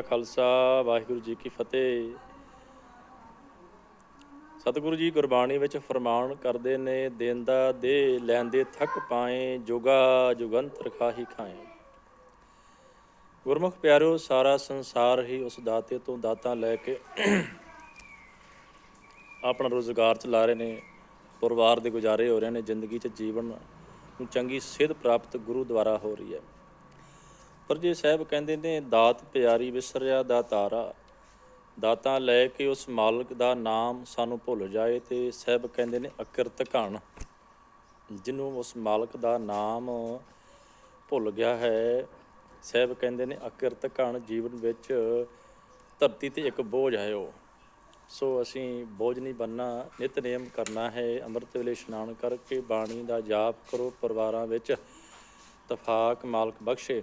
ਕਾ ਖਾਲਸਾ, ਵਾਹਿਗੁਰੂ ਜੀ ਕੀ ਫਤਿਹ। ਸਤਿਗੁਰੂ ਜੀ ਗੁਰਬਾਣੀ ਵਿੱਚ ਫਰਮਾਨ ਕਰਦੇ ਨੇ ਦਿਨ ਦੇ, ਲੈਂਦੇ ਥੱਕ ਪਾਏ, ਜੁਗਾ ਜੁਗੰਤਰ ਖਾਹੀ ਖਾਏ। ਗੁਰਮੁਖ ਪਿਆਰਿਓ, ਸਾਰਾ ਸੰਸਾਰ ਹੀ ਉਸ ਦਾਤੇ ਤੋਂ ਦਾਤਾਂ ਲੈ ਕੇ ਆਪਣਾ ਰੋਜ਼ਗਾਰ ਚਲਾ ਰਹੇ ਨੇ, ਪਰਿਵਾਰ ਦੇ ਗੁਜ਼ਾਰੇ ਹੋ ਰਹੇ ਨੇ, ਜ਼ਿੰਦਗੀ 'ਚ ਜੀਵਨ ਨੂੰ ਚੰਗੀ ਸਿਹਤ ਪ੍ਰਾਪਤ ਗੁਰੂ ਦੁਆਰਾ ਹੋ ਰਹੀ ਹੈ। ਪਰ ਜੇ ਸਾਹਿਬ ਕਹਿੰਦੇ ਨੇ, ਦਾਤ ਪਿਆਰੀ ਵਿਸਰਿਆ ਦਾ ਤਾਰਾ, ਦਾਤਾਂ ਲੈ ਕੇ ਉਸ ਮਾਲਕ ਦਾ ਨਾਮ ਸਾਨੂੰ ਭੁੱਲ ਜਾਏ ਤੇ ਸਾਹਿਬ ਕਹਿੰਦੇ ਨੇ, ਅਕਿਰਤ ਘਣ, ਜਿਹਨੂੰ ਉਸ ਮਾਲਕ ਦਾ ਨਾਮ ਭੁੱਲ ਗਿਆ ਹੈ, ਸਾਹਿਬ ਕਹਿੰਦੇ ਨੇ, ਅਕਿਰਤ ਘਣ ਜੀਵਨ ਵਿੱਚ ਧਰਤੀ ਤੇ ਇੱਕ ਬੋਝ ਹੈ ਉਹ। ਸੋ ਅਸੀਂ ਬੋਝ ਨਹੀਂ ਬੰਨਾ ਨਿਤਨੇਮ ਕਰਨਾ ਹੈ, ਅੰਮ੍ਰਿਤ ਵੇਲੇ ਇਸ਼ਨਾਨ ਕਰਕੇ ਬਾਣੀ ਦਾ ਜਾਪ ਕਰੋ, ਪਰਿਵਾਰਾਂ ਵਿੱਚ ਤਫਾਕ ਮਾਲਕ ਬਖਸ਼ੇ।